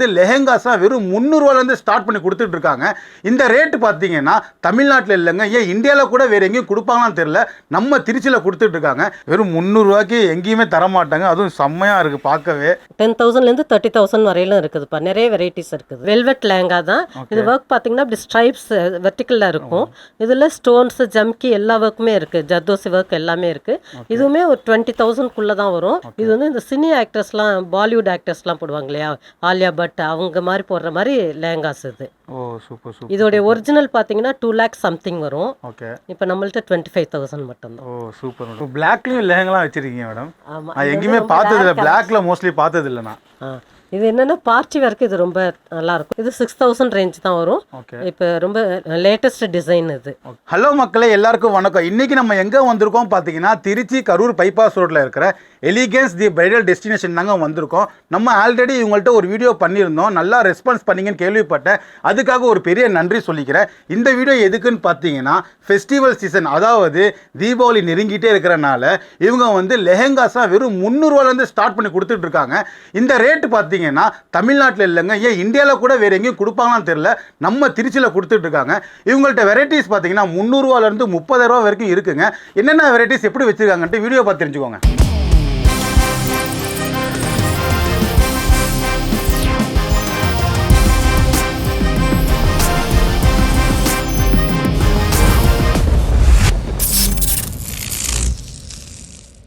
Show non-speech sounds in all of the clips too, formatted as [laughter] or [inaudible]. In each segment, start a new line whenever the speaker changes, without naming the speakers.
இது லெஹெங்காஸ்லாம் வெறும் முந்நூறுவாலேருந்து ஸ்டார்ட் பண்ணி கொடுத்துட்டு இருக்காங்க இந்த ரேட்டு பார்த்தீங்கன்னா தமிழ்நாட்டில் இல்லைங்க. ஏன் இந்தியாவில் கூட வேறு எங்கேயும் கொடுப்பாங்களான்னு தெரியல. நம்ம திருச்சியில் கொடுத்துட்டு இருக்காங்க வெறும் முந்நூறுரூவாய்க்கு எங்கேயுமே தர மாட்டாங்க அதுவும் செம்மையாக இருக்குது பார்க்கவே.
டென் தௌசண்ட்லேருந்து தேர்ட்டி தௌசண்ட் வரையிலும் இருக்குதுப்பா. நிறைய வெரைட்டிஸ் இருக்குது. வெல்வெட் லேங்கா தான். இது ஒர்க் பார்த்தீங்கன்னா இப்படி ஸ்ட்ரைப்ஸ் வெர்டிக்கலில் இருக்கும். இதில் ஸ்டோன்ஸ் ஜம்கி எல்லா ஒர்க்குமே இருக்குது ஜர்தோசி ஒர்க் எல்லாமே இருக்குது இதுவுமே ஒரு டுவெண்ட்டி தௌசண்ட்குள்ளே தான் வரும். இது வந்து இந்த சினி ஆக்டர்ஸ்லாம் பாலிவுட் ஆக்டர்ஸ்லாம் போடுவாங்க இல்லையா? ஆலியா பட் அவங்க மாதிரி போடுற மாதிரி லேங்காஸ் இது.
ஓ சூப்பர் சூப்பர்
இதோடைய ஒரிஜினல் பார்த்தீங்கன்னா டூ லேக்ஸ் சம்திங் வரும்.
ஓகே.
இப்போ நம்மள்ட்ட டுவெண்ட்டி ஃபைவ் தௌசண்ட் மட்டும்தான்.
Oh super. மேடம் பிளாக்லேயும் லெஹங்கெலாம் வச்சுருக்கீங்க மேடம்
ஆமாம்
நான் எங்கேயுமே பார்த்ததில்ல. பிளாக்ல மோஸ்ட்லி பார்த்ததில்ல நான்.
ஆ இது என்னன்னா பார்ட்டி ஒர்க்கு இது ரொம்ப நல்லா இருக்கும். இது சிக்ஸ் தௌசண்ட் ரேஞ்ச் தான் வரும். இப்போ ரொம்ப லேட்டஸ்ட் டிசைன் இது.
ஹலோ மக்களே எல்லாருக்கும் வணக்கம். இன்னைக்கு நம்ம எங்கே வந்திருக்கோம் பார்த்தீங்கன்னா திருச்சி கரூர் பைபாஸ் ரோட்டில் இருக்கிற எலிகன்ஸ் தி பிரைடல் டெஸ்டினேஷன் தாங்க வந்திருக்கோம். நம்ம ஆல்ரெடி இவங்கள்ட்ட ஒரு வீடியோ பண்ணியிருந்தோம். நல்லா ரெஸ்பான்ஸ் பண்ணீங்கன்னு கேள்விப்பட்டேன். அதுக்காக ஒரு பெரிய நன்றி சொல்லிக்கிறேன். இந்த வீடியோ எதுக்குன்னு பார்த்தீங்கன்னா ஃபெஸ்டிவல் சீசன் அதாவது தீபாவளி நெருங்கிட்டே இருக்கிறனால இவங்க வந்து லெஹெங்காஸ்லாம் வெறும் முந்நூறுவாலேருந்து ஸ்டார்ட் பண்ணி கொடுத்துட்டு இருக்காங்க இந்த ரேட்டு பார்த்தீங்கன்னா தமிழ்நாட்டில் இல்லைங்க. ஏன் இந்தியாவில் கூட வேறு எங்கேயும் கொடுப்பாங்களான்னு தெரியல. நம்ம திருச்சியில் கொடுத்துட்டு இருக்காங்க இவங்கள்ட்ட வெரைட்டிஸ் பார்த்தீங்கன்னா முந்நூறுவாலேருந்து முப்பதாயிரரூவா வரைக்கும் இருக்குங்க. என்னென்ன வெரைட்டிஸ் எப்படி வச்சுருக்காங்கன்ட்டு வீடியோ பார்த்து தெரிஞ்சுக்கோங்க.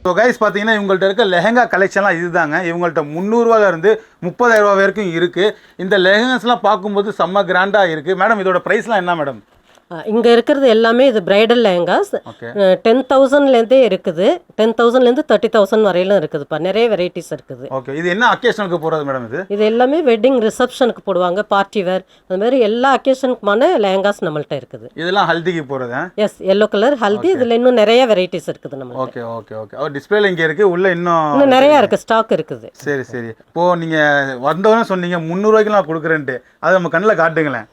ஸோ கைஸ் பார்த்தீங்கன்னா இவங்கள்ட்ட இருக்க லெஹங்கா கலெக்ஷன்லாம் இதுதாங்க. இவங்கள்ட்ட முந்நூறுரூவாலேருந்து முப்பதாயிரரூவா வரைக்கும் இருக்குது இந்த லெஹங்காஸ்லாம் பார்க்கும்போது செம்ம கிராண்டாக இருக்குது மேடம் இதோட ப்ரைஸ்லாம் என்ன மேடம்?
இங்கே இருக்கிறது எல்லாமே இது பிரைடல் லேங்காஸ்
ஓகே
டென் தௌசண்ட்லேருந்தே இருக்குது. டென் தௌசண்ட்லேருந்து தேர்ட்டி தௌசண்ட் வரையிலும் இருக்குதுப்பா. நிறைய வெரைட்டிஸ் இருக்குது.
ஓகே இது என்ன அக்கேஷனுக்கு போகிறது மேடம் இது?
இது எல்லாமே வெட்டிங் ரிசப்ஷனுக்கு போடுவாங்க. பார்ட்டி வேர் அந்த மாதிரி எல்லா அக்கேஷனுக்குமான லேங்காஸ் நம்மள்ட்ட இருக்குது.
இதெல்லாம் ஹல்திக்கு போகிறது
எஸ் எல்லோ கலர் ஹல்தி இதில் இன்னும் நிறைய வெரைட்டிஸ் இருக்குது நம்மளுக்கு
ஓகே ஓகே ஓகே அவர் டிஸ்பிளேல இங்கே இருக்குது உள்ள இன்னும்
இன்னும் நிறைய இருக்குது ஸ்டாக் இருக்குது.
சரி சரி. இப்போ நீங்கள் வந்தவொடனே சொன்னீங்க முந்நூறுவாய்க்கு நான் கொடுக்குறேன்ட்டு. அதை நம்ம கண்ணில் காட்டுங்களேன்.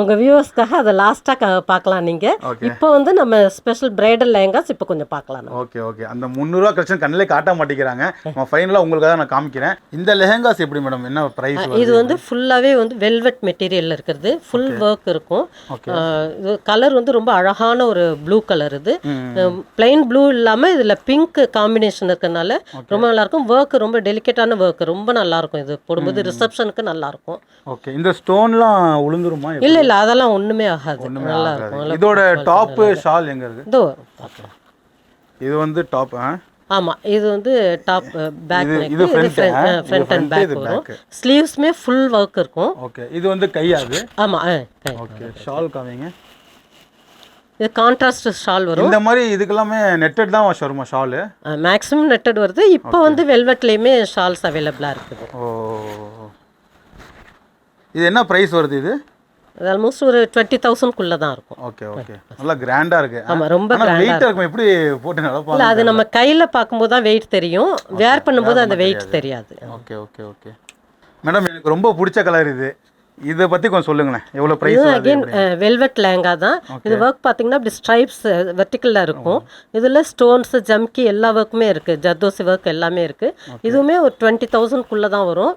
உங்கள் வியூவர்ஸ்க்காக அதை லாஸ்ட்டாக பார்க்கலாம் நீங்கள். இப்போ வந்து நம்ம ஸ்பெஷல் பிரைடல் லேங்காஸ் இப்போ கொஞ்சம் பார்க்கலாம்.
ஓகே ஓகே அந்த முந்நூறுவா கலெக்ஷன் கண்ணிலே காட்ட மாட்டேங்கிறாங்க. [laughs] நம்ம ஃபைனலாக உங்களுக்காக நான் காமிக்கிறேன். இந்த லெஹங்காஸ் எப்படி மேடம் என்ன ப்ரைஸ்
இது வந்து ஃபுல்லாகவே வந்து வெல்வெட் மெட்டீரியல் இருக்கிறது. ஃபுல் ஒர்க் இருக்கும். இது கலர் வந்து ரொம்ப அழகான ஒரு ப்ளூ கலர் இது. பிளைன் ப்ளூ இல்லாமல் இதில் பிங்க் காம்பினேஷன் இருக்கறனால ரொம்ப நல்லா இருக்கும் ஒர்க் ரொம்ப டெலிகேட்டான ஒர்க் ரொம்ப நல்லா இருக்கும் இது. போடும்போது ரிசப்ஷனுக்கு நல்லா இருக்கும்
ஓகே இந்த ஸ்டோன்லாம் உளுந்துருமா?
இல்லை இல்லை. அதெல்லாம் ஒன்றுமே ஆகாது. நல்லா. இருக்கும்.
இதோட டாப்பு ஷால் எங்க இருக்கு
இதோ
இது வந்து டாப்
ஆமாம் இது வந்து டாப் பேக்
இது-
ஃப்ரண்ட் அண்ட் பேக் வரும். ஸ்லீவ்ஸ்மே ஃபுல் ஒர்க் இருக்கும்.
ஓகே இது வந்து கையாது
ஆமாம்
ஓகே ஷால் காமிங்க.
இது கான்ட்ராஸ்ட் ஷால் வரும்.
இந்த மாதிரி இதுக்கெல்லாமே நெட்டட் தான் வருமா ஷாலு
மேக்ஸிமம் நெட்டட் வருது. இப்போ வந்து வெல்வெட்லேயுமே ஷால்ஸ் அவைலபிளாக இருக்குது.
ஓ. இது என்ன ப்ரைஸ் வருது இது?
அது ஆல்மோஸ்ட் ஒரு டுவெண்ட்டி தௌசண்ட்குள்ளே தான் இருக்கும்.
ஓகே ஓகே நல்லா கிராண்டா இருக்கு.
ஆமா, ரொம்ப
வெயிட்டா இருக்கும் எப்படி போட்டு நடப்பாங்க?
இல்லை அது நம்ம கையில் பார்க்கும்போது தான் வெயிட் தெரியும். வேர் பண்ணும்போது அந்த வெயிட் தெரியாது.
ஓகே ஓகே ஓகே மேடம் எனக்கு ரொம்ப பிடிச்ச கலர் இது. இதை பத்தி கொஞ்சம் சொல்லுங்களேன். எவ்வளவு பிரைஸ்
அகைன் வெல்வெட் லேங்கா தான். இது ஒர்க் பார்த்தீங்கன்னா இப்படி ஸ்ட்ரைப்ஸ் வெர்டிக்கலில் இருக்கும். இதில் ஸ்டோன்ஸ் ஜம்கி எல்லா ஒர்க்குமே இருக்குது ஜர்தோசி ஒர்க் எல்லாமே இருக்குது இதுவுமே ஒரு டுவெண்ட்டி தௌசண்ட்குள்ளே தான் வரும்.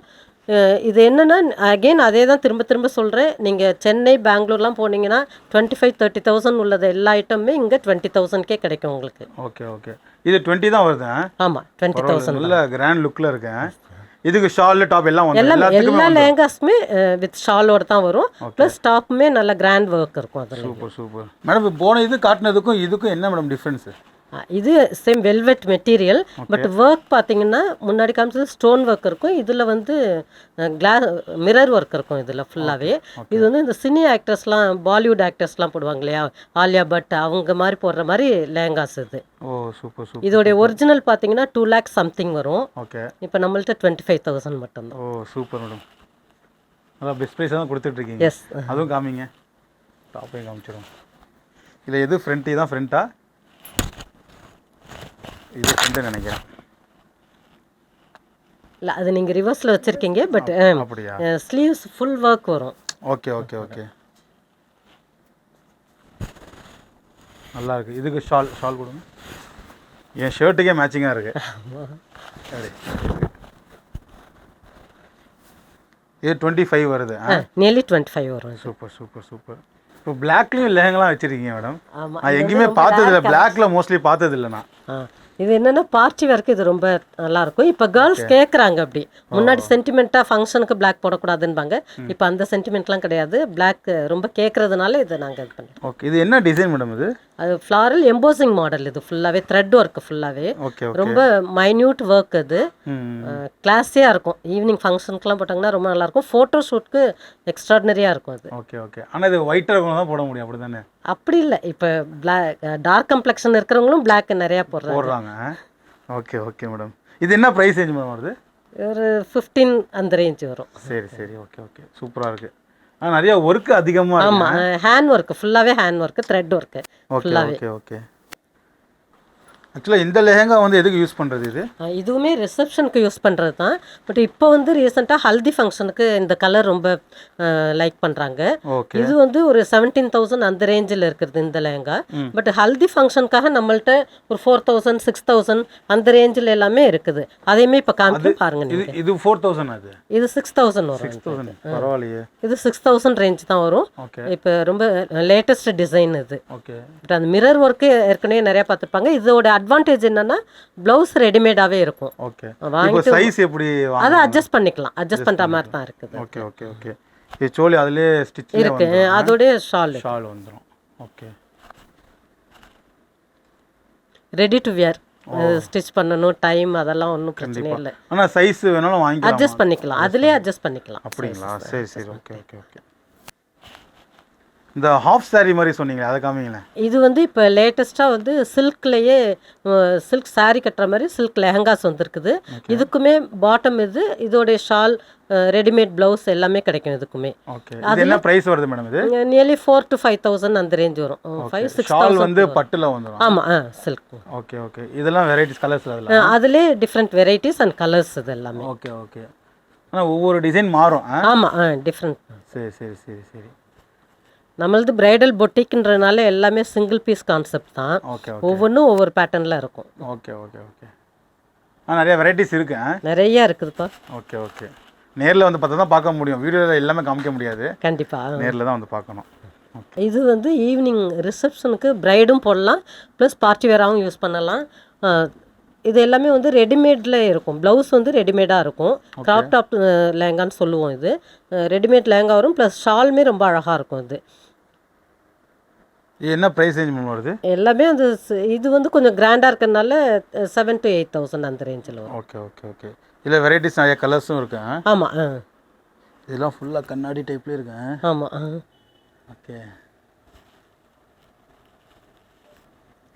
இது என்னென்னா அகெயின் அதே தான் திரும்ப திரும்ப சொல்கிறேன் நீங்கள் சென்னை பெங்களூர்லாம் போனீங்கன்னா டுவெண்ட்டி ஃபைவ் தேர்ட்டி தௌசண்ட் உள்ளது எல்லா ஐட்டமுமே இங்கே டுவெண்ட்டி தௌசண்ட்கே கிடைக்கும் உங்களுக்கு.
Okay okay. இது டுவெண்ட்டி தான் வருது?
ஆமாம் டுவெண்ட்டி தௌசண்ட்
நல்ல கிராண்ட் லுக்ல இருக்கேன் இதுக்கு ஷால் டாப் எல்லாம்
எல்லாம் எல்லா லேங்காஸுமே வித் ஷாலோட தான் வரும். ப்ளஸ் டாப்புமே நல்ல கிராண்ட் ஒர்க் இருக்கும் அதில்.
Super super. மேடம் போன இது காட்டினதுக்கும் இதுக்கும் என்ன மேடம் டிஃப்ரென்ஸ்
இது same velvet material but work பார்த்தீங்கன்னா முன்னாடி காமிச்சது ஸ்டோன் ஒர்க் இருக்கும். இதில் வந்து கிளாஸ் மிரர் ஒர்க் இருக்கும் இதில் ஃபுல்லாகவே இது வந்து இந்த சினி ஆக்டர்ஸ்லாம் பாலிவுட் ஆக்டர்ஸ்லாம் போடுவாங்க இல்லையா? ஆலியா பட் அவங்க மாதிரி போடுற மாதிரி லேங்காஸ் இது. இதோடைய ஒரிஜினல் பார்த்தீங்கன்னா டூ லேக்ஸ் சம்திங் வரும்.
ஓகே
இப்போ நம்மள்ட்ட டுவெண்ட்டி ஃபைவ் தௌசண்ட் மட்டும்தான்.
Oh super madam. அதான் பெஸ்ட் ப்ரைஸ் தான் கொடுத்துட்டு இருக்கீங்க
எஸ்
அதுவும் காமிங்க. டாப்பையும் காமிச்சிடும் இதில் எது ஃப்ரண்ட் தான் ஃப்ரண்ட்டா ஃப்ரண்ட்டு நினைக்கிறேன்.
இல்லை அது நீங்கள் ரிவர்ஸில் வச்சுருக்கீங்க பட்
அப்படியா?
ஸ்லீவ்ஸ் ஃபுல் ஒர்க் வரும்.
Okay okay okay. நல்லா இருக்கு. இதுக்கு ஷால் ஷால் கொடுங்க. என் ஷர்ட்டுக்கே மேட்சிங்காக இருக்கு. சரி. இது டுவெண்ட்டி ஃபைவ் வருது
நியர்லி டுவெண்ட்டி ஃபைவ் வரும்.
Super super super. இப்போ பிளாக்லேயும் லெஹங்கெல்லாம் வச்சிருக்கீங்க மேடம் நான் எங்கேயுமே பார்த்ததில்ல. பிளாக்ல மோஸ்ட்லி பார்த்ததில்ல நான்.
இது என்னன்னா பார்ட்டி வரைக்கும் இது ரொம்ப நல்லா இருக்கும் இப்போ கேர்ள்ஸ் கேட்குறாங்க அப்படி. முன்னாடி சென்டிமெண்ட்டாக ஃபங்க்ஷனுக்கு பிளாக் போடக்கூடாதுன்பாங்க. இப்போ அந்த சென்டிமெண்ட்லாம் கிடையாது. பிளாக் ரொம்ப கேட்கறதுனால இதை நாங்கள் இது பண்ணோம்
ஓகே இது என்ன டிசைன் மேடம் இது?
அது ஃப்ளாரல் எம்போசிங் மாடல் இது ஃபுல்லாகவே த்ரெட் ஒர்க் ஃபுல்லாகவே ரொம்ப மைன்யூட் ஒர்க் அது. கிளாஸியாக இருக்கும். ஈவினிங் ஃபங்க்ஷனுக்குலாம் போட்டாங்கன்னா ரொம்ப நல்லாயிருக்கும் ஃபோட்டோ ஷூட்க்கு எக்ஸ்ட்ராடனரியாக இருக்கும் அது.
ஓகே ஓகே ஆனால் இது இருக்கணும் தான் போட முடியும் அப்படி தானே
அப்படி இல்லை. இப்போ பிளாக் டார்க் கம்ப்ளெக்ஷன் இருக்கிறவங்களும் பிளாக் நிறையா போடுறாங்க.
போடுறாங்க ஓகே ஓகே மேடம் இது என்ன ப்ரைஸ் ரேஞ்ச் மேடம் வருது?
ஒரு ஃபிஃப்டீன் அந்த ரேஞ்ச் வரும்.
சரி சரி ஓகே ஓகே சூப்பராக இருக்கு. ஆனால் நிறைய ஒர்க் அதிகமாக
ஆமாம் ஹேண்ட் ஒர்க்கு ஃபுல்லாகவே hand work thread work
okay okay okay ஆக்சுவலாக இந்த லெஹங்கா வந்து எதுக்கு யூஸ் பண்ணுறது இது?
இதுவுமே ரிசப்ஷனுக்கு யூஸ் பண்ணுறது தான் பட் இப்போ வந்து ரீசெண்டாக ஹல்தி ஃபங்க்ஷனுக்கு இந்த கலர் ரொம்ப லைக் பண்ணுறாங்க இது வந்து ஒரு செவன்டீன் தௌசண்ட் அந்த ரேஞ்சில் இருக்கிறது இந்த லெஹங்கா. பட் ஹல்தி ஃபங்க்ஷனுக்காக நம்மள்ட்ட ஒரு ஃபோர் தௌசண்ட் சிக்ஸ் தௌசண்ட் அந்த ரேஞ்சில் எல்லாமே இருக்குது. அதையுமே இப்போ காமிக்க பாருங்க
இது இது ஃபோர் தௌசண்ட் அது?
இது சிக்ஸ் தௌசண்ட் வரும்.
பரவாயில்லையே.
இது சிக்ஸ் தௌசண்ட் ரேஞ்ச் தான் வரும். இப்போ ரொம்ப லேட்டஸ்ட் டிசைன் இது.
ஓகே
பட் அந்த மிரர் ஒர்க்கு ஏற்கனவே நிறையா பார்த்துருப்பாங்க. இதோட அட்வான்டேஜ் என்னன்னா ப்ளவுஸ் ரெடிமேடாகவே இருக்கும்.
ஓகே
வாங்கிட்டு
சைஸ் எப்படி
அதை அட்ஜஸ்ட் பண்ணிக்கலாம். அட்ஜஸ்ட் பண்ணுற மாதிரி தான் இருக்குது.
ஓகே ஓகே ஓகே இது சோலி அதுலேயே ஸ்டிச்
இருக்கு. அதோடைய ஷால்
ஷால் வந்துடும் okay
ready to wear stitch பண்ணணும் டைம் அதெல்லாம் ஒன்றும் பிரச்சனை இல்லை.
ஆனால் சைஸ் வேணாலும் வாங்கிக்கலாம்.
அட்ஜஸ்ட் பண்ணிக்கலாம். அதுலேயே அட்ஜஸ்ட் பண்ணிக்கலாம்.
அப்படிங்களா? சரி சரி. ஓகே ஓகே ஓகே இந்த ஹாஃப் saree மாதிரி சொன்னீங்களே அதை காமிங்களேன்.
இது வந்து இப்போ லேட்டஸ்ட்டாக வந்து சில்க்லேயே சில்க் saree கட்டுற மாதிரி சில்க் லெஹங்காஸ் வந்திருக்குது. இதுக்குமே பாட்டம் இது இதோடைய ஷால் ரெடிமேட் ப்ளவுஸ் எல்லாமே கிடைக்கும் இதுக்குமே.
இது என்ன ப்ரைஸ் வருது மேடம் இது?
Nearly four to five thousand அந்த ரேஞ்ச் வரும். ஃபைவ் சிக்ஸ்
ஷால் வந்து பட்டுல வந்துடும்
ஆமாம் ஆ சில்க்
ஓகே ஓகே இதெல்லாம் வெரைட்டிஸ் கலர்ஸ் அதில்
அதுலேயே டிஃப்ரெண்ட் வெரைட்டிஸ் அண்ட் கலர்ஸ் இது எல்லாமே.
ஓகே ஓகே ஆனால் ஒவ்வொரு டிசைன் மாறும்
ஆமாம் ஆ டிஃப்ரெண்ட்
சரி சரி சரி சரி.
நம்மளது பிரைடல் பொட்டிக்ன்றனால எல்லாமே சிங்கிள் பீஸ் கான்செப்ட் தான். ஒவ்வொன்றும் ஒவ்வொரு பேட்டர்னில் இருக்கும்.
ஓகே ஓகே ஓகே ஆ நிறைய வெரைட்டிஸ் இருக்கு
நிறைய இருக்குதுப்பா.
ஓகே ஓகே நேரில் வந்து பார்த்தா தான் பார்க்க முடியும். வீடியோவில் எல்லாமே காமிக்க முடியாது.
கண்டிப்பாக
நேரில் தான் வந்து பார்க்கணும்.
இது வந்து ஈவினிங் ரிசப்ஷனுக்கு பிரைடும் போடலாம் ப்ளஸ் பார்ட்டி வேராகவும் யூஸ் பண்ணலாம். இது எல்லாமே வந்து ரெடிமேடில் இருக்கும். ப்ளவுஸ் வந்து ரெடிமேடாக இருக்கும். கிராப் டாப் லேங்கான்னு சொல்லுவோம் இது. ரெடிமேட் லேங்கா வரும் ப்ளஸ் ஷாலுமே ரொம்ப அழகாக இருக்கும் இது.
என்ன ப்ரைஸ் ரேஞ்ச் மேம் வருது?
எல்லாமே அந்த இது வந்து கொஞ்சம் கிராண்டாக இருக்கிறதுனால செவன் டு எயிட் தௌசண்ட் அந்த ரேஞ்சில் வரும்.
ஓகே ஓகே ஓகே இதில் வெரைட்டிஸ் நிறைய கலர்ஸும் இருக்கு?
ஆமாம் ஆ.
இதெல்லாம் ஃபுல்லாக கண்ணாடி டைப்லேயே இருக்கு?
ஆமாம்
ஓகே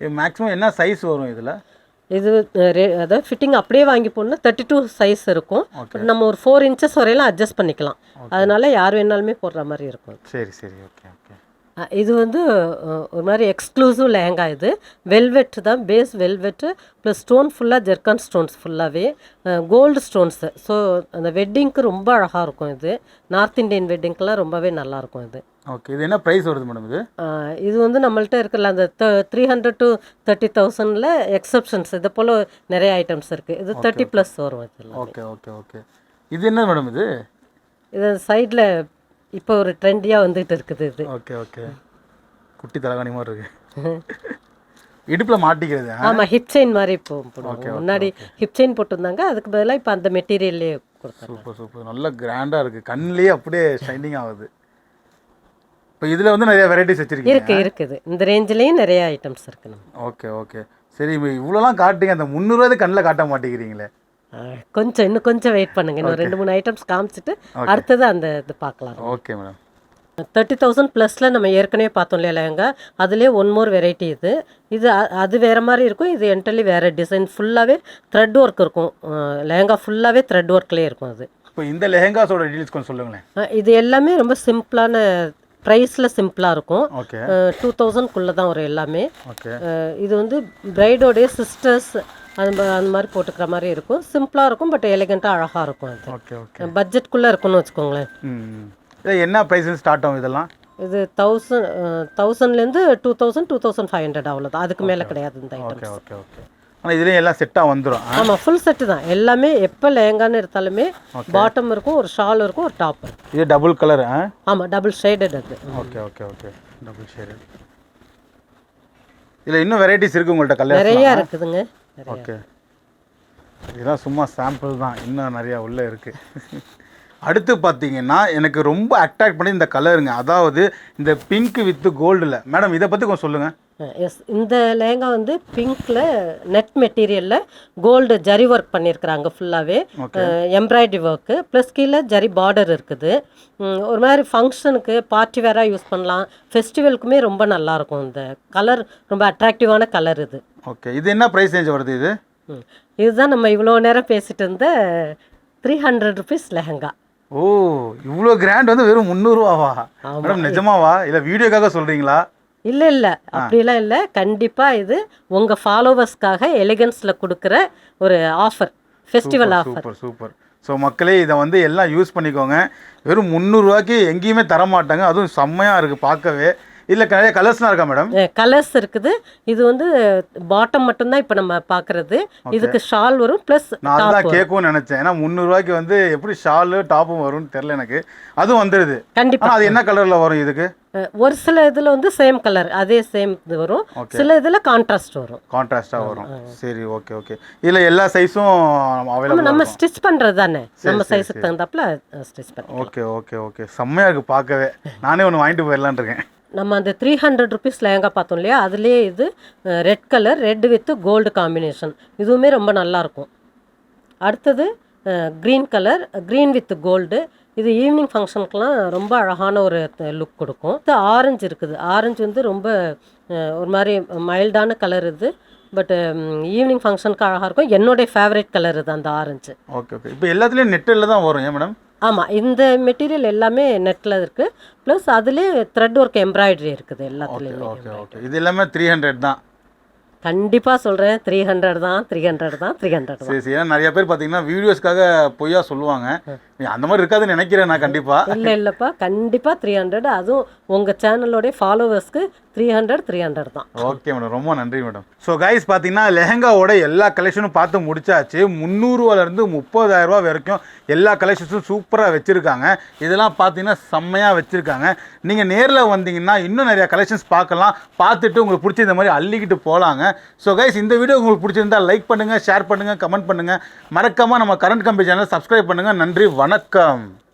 இது மேக்ஸிமம் என்ன சைஸ் வரும் இதில்?
இது ரெ- அதாவது ஃபிட்டிங் அப்படியே வாங்கி போடணும் தேர்ட்டி டூ சைஸ் இருக்கும் நம்ம ஒரு ஃபோர் இன்ச்சஸ் வரையெல்லாம் அட்ஜஸ்ட் பண்ணிக்கலாம். அதனால யார் வேணாலுமே போடுற மாதிரி இருக்கும்.
சரி சரி. ஓகே ஓகே
இது வந்து ஒரு மாதிரி எக்ஸ்க்ளூசிவ் லெஹங்கா இது. வெல்வெட் தான் பேஸ் வெல்வெட்டு ப்ளஸ் ஸ்டோன் ஃபுல்லாக ஜெர்கான் ஸ்டோன்ஸ் ஃபுல்லாகவே கோல்டு ஸ்டோன்ஸு ஸோ அந்த வெட்டிங்க்கு ரொம்ப அழகாக இருக்கும் இது. நார்த் இந்தியன் வெட்டிங்க்கெலாம் ரொம்பவே நல்லாயிருக்கும் இது.
ஓகே இது என்ன ப்ரைஸ் வருது மேடம் இது?
இது வந்து நம்மள்ட்ட இருக்கிற அந்த த்ரீ ஹண்ட்ரட் டு தேர்ட்டி தௌசண்டில் எக்ஸப்ஷன்ஸ் இது போல் நிறைய ஐட்டம்ஸ் இருக்குது இது தேர்ட்டி ப்ளஸ் வரும் இதில்
ஓகே ஓகே ஓகே இது என்ன மேடம் இது?
இது சைடில் இப்போ ஒரு ட்ரெண்டியாக வந்துட்டு இருக்குது இது.
Okay okay. குட்டி தலகாணி மாதிரி இருக்கு. இடுப்பில் மாட்டிக்கிறது?
ஆமாம் ஹிப் செயின் மாதிரி இப்போ முன்னாடி ஹிப் செயின் போட்டிருந்தாங்க. அதுக்கு பதிலாக இப்போ அந்த மெட்டீரியல்லே கொடுத்தாங்க.
Super super. நல்ல கிராண்டாக இருக்குது கண்ணிலேயே அப்படியே ஷைனிங் ஆகுது. இப்போ இதில் வந்து நிறைய வெரைட்டிஸ் வச்சுருக்கீங்க.
இருக்கு இருக்குது. இந்த ரேஞ்சிலையும் நிறைய ஐட்டம்ஸ் இருக்கு
ஓகே ஓகே. சரி இவ்வளோலாம் காட்டுங்க அந்த முந்நூறுவாது கண்ணில் காட்ட மாட்டேங்கிறீங்களே.
கொஞ்சம் இன்னும் கொஞ்சம் வெயிட் பண்ணுங்க. இன்னும் ரெண்டு மூணு ஐட்டம்ஸ் காமிச்சிட்டு அடுத்தது அந்த இது பார்க்கலாம்.
ஓகே மேடம்
தேர்ட்டி தௌசண்ட் ப்ளஸில் நம்ம ஏற்கனவே பார்த்தோம் இல்லையா லெஹங்கா? அதுலேயே ஒன் மோர் வெரைட்டி இது. இது அது வேறு மாதிரி இருக்கும். இது என்டர்லி வேறு டிசைன் ஃபுல்லாகவே த்ரெட் ஒர்க் இருக்கும். லெஹங்கா ஃபுல்லாகவே த்ரெட் ஒர்க்லேயே இருக்கும் அது.
இப்போ இந்த லெஹங்காஸோட டீட்டெயில்ஸ் கொஞ்சம் சொல்லுங்களேன்.
இது எல்லாமே ரொம்ப சிம்பிளான ப்ரைஸில் சிம்பிளாக இருக்கும். டூ தௌசண்ட்குள்ளே தான் வரும் எல்லாமே. இது வந்து பிரைடோடைய சிஸ்டர்ஸ் அது அந்த மாதிரி போட்டுக்கிற மாதிரி இருக்கும். சிம்பிளாக இருக்கும் பட் எலிகண்ட்டாக அழகாக இருக்கும் அது.
ஓகே ஓகே
பட்ஜெட்குள்ளே இருக்கும்னு வச்சுக்கோங்களேன்.
ம் இது என்ன ப்ரைஸ் ஸ்டார்ட் ஆகும் இதெல்லாம்?
இது தௌசண்ட் தௌசண்ட்லேருந்து two thousand two thousand five hundred அவ்வளோதான் அதுக்கு மேலே கிடையாது இந்த ஐட்டம்
ஓகே ஓகே ஆனால் இதுலேயும் எல்லாம் செட்டாக வந்துடும்
ஆமாம் ஃபுல் செட்டு தான். எல்லாமே எப்போ லேங்கான்னு எடுத்தாலுமே பாட்டம் இருக்கும் ஒரு ஷால் இருக்கும் ஒரு டாப் இருக்கும்.
இது டபுள் கலர்
ஆமாம் டபுள் ஷேடட் அது.
Okay okay okay double shade இதில் இன்னும் வெரைட்டிஸ் இருக்குது உங்கள்கிட்ட கலர்
நிறையா இருக்குதுங்க.
ஓகே. இதெல்லாம் சும்மா சாம்பிள் தான். இன்னும் நிறையா உள்ளே இருக்குது அடுத்து பார்த்தீங்கன்னா எனக்கு ரொம்ப அட்ராக்ட் பண்ணி இந்த கலருங்க அதாவது இந்த பிங்க் வித் கோல்டில் மேடம் இதை பற்றி கொஞ்சம் சொல்லுங்கள்
எஸ் இந்த லேங்கா வந்து பிங்க்கில் நெட் மெட்டீரியலில் கோல்டு ஜரி ஒர்க் பண்ணியிருக்கிறாங்க ஃபுல்லாகவே எம்ப்ராய்டரி ஒர்க்கு ப்ளஸ் கீழே ஜரி பார்டர் இருக்குது. ஒரு மாதிரி ஃபங்க்ஷனுக்கு பார்ட்டி வேராக யூஸ் பண்ணலாம். ஃபெஸ்டிவலுக்குமே ரொம்ப நல்லாயிருக்கும் இந்த கலர் ரொம்ப அட்ராக்டிவான கலர் இது.
ஓகே இது என்ன ப்ரைஸ் ரேஞ்ச் வருது இது.
இதுதான் நம்ம இவ்வளோ நேரம் பேசிட்டு இருந்த three hundred rupees lehenga.
Oh இவ்வளோ கிராண்ட் வந்து வெறும் முந்நூறுவாவா? மேடம் நிஜமாவா? இல்லை வீடியோக்காக சொல்கிறீங்களா
இல்லை இல்லை. அப்படிலாம் இல்லை. கண்டிப்பாக இது உங்கள் ஃபாலோவர்ஸ்க்காக எலிகன்ஸில் கொடுக்குற ஒரு offer festival offer
super super so மக்களே இதை வந்து எல்லாம் யூஸ் பண்ணிக்கோங்க. வெறும் முந்நூறுரூவாய்க்கு எங்கேயுமே தர மாட்டாங்க அதுவும் செம்மையாக இருக்குது பார்க்கவே. இல்லை நிறைய கலர்ஸ்லாம் இருக்கா மேடம்
கலர்ஸ் இருக்குது. இது வந்து பாட்டம் மட்டும்தான் இப்போ நம்ம பார்க்குறது இதுக்கு ஷால் வரும் ப்ளஸ்
நான் அதுதான் கேட்கும்னு நினச்சேன். ஏன்னா முந்நூறுரூவாய்க்கு வந்து எப்படி ஷாலு டாப்பும் வரும்னு தெரில எனக்கு. அதுவும் வந்துடுது
கண்டிப்பாக
அது என்ன கலரில் வரும் இதுக்கு?
ஒரு சில இதில் வந்து சேம் கலர் அதே சேம் இது வரும். சில இதில் கான்ட்ராஸ்ட் வரும்.
கான்ட்ராஸ்டாக வரும். சரி ஓகே ஓகே இதில் எல்லா சைஸும் அவைலபிள்
நம்ம ஸ்டிச் பண்ணுறது தானே. நம்ம சைஸுக்கு தகுந்தாப்புல ஸ்டிச் பண்ணுறோம்
ஓகே ஓகே ஓகே செம்மையாக இருக்குது பார்க்கவே. நானே ஒன்று வாங்கிட்டு போயிடலான்னு இருக்கேன்.
நம்ம அந்த த்ரீ ஹண்ட்ரட் ருபீஸ் லேங்கா பார்த்தோம் இல்லையா? அதுலேயே இது red colour red with gold combination இதுவுமே ரொம்ப நல்லாயிருக்கும் அடுத்தது green colour green with gold இது ஈவினிங் ஃபங்க்ஷனுக்குலாம் ரொம்ப அழகான ஒரு லுக் கொடுக்கும். இது ஆரஞ்சு இருக்குது. ஆரஞ்சு வந்து ரொம்ப ஒரு மாதிரி மைல்டான கலர் இது. பட் ஈவினிங் ஃபங்க்ஷனுக்கு அழகாக இருக்கும். என்னுடைய ஃபேவரட் கலர் இது அந்த ஆரஞ்சு
ஓகே ஓகே இப்போ எல்லாத்துலேயும் நெட்டில் தான் வரும் ஏன் மேடம்
ஆமாம் இந்த மெட்டீரியல் எல்லாமே நெட்டில் இருக்குது ப்ளஸ் அதுலேயே த்ரெட் ஒர்க் எம்ப்ராய்டரி இருக்குது எல்லாத்துலேயுமே
ஓகே ஓகே இது எல்லாமே த்ரீ ஹண்ட்ரட் தான்.
கண்டிப்பாக சொல்கிறேன் த்ரீ ஹண்ட்ரட் தான் த்ரீ ஹண்ட்ரட் தான் த்ரீ ஹண்ட்ரட்
சரி சரி. ஏன்னா நிறைய பேர் பார்த்தீங்கன்னா வீடியோஸ்க்காக பொய்யா சொல்லுவாங்க. அந்த மாதிரி இருக்காதுன்னு நினைக்கிறேன் நான் கண்டிப்பாக
இல்லை இல்லைப்பா. கண்டிப்பாக த்ரீ ஹண்ட்ரட் அதுவும் உங்கள் சேனலோடைய ஃபாலோவர்ஸ்க்கு த்ரீ ஹண்ட்ரட் த்ரீ ஹண்ட்ரட் தான்.
ஓகே மேடம் ரொம்ப நன்றி மேடம் ஸோ கைஸ் பார்த்தீங்கன்னா லெஹங்காவோட எல்லா கலெக்ஷனும் பார்த்து முடிச்சாச்சு. முந்நூறுவாலேருந்து முப்பதாயிரரூபா வரைக்கும் எல்லா கலெக்ஷன்ஸும் சூப்பராக வச்சுருக்காங்க. இதெல்லாம் பார்த்தீங்கன்னா செம்மையாக வச்சுருக்காங்க. நீங்கள் நேரில் வந்தீங்கன்னா இன்னும் நிறைய கலெக்ஷன்ஸ் பார்க்கலாம். பார்த்துட்டு உங்களுக்கு பிடிச்ச இந்த மாதிரி அள்ளிக்கிட்டு போகலாங்க ஸோ கைஸ் இந்த வீடியோ உங்களுக்கு பிடிச்சிருந்தா லைக் பண்ணுங்கள் ஷேர் பண்ணுங்கள் கமெண்ட் பண்ணுங்கள் மறக்காமல் நம்ம கரண்ட் கம்பெனி சேனலை சப்ஸ்கிரைப் பண்ணுங்கள் நன்றி வணக்கம்.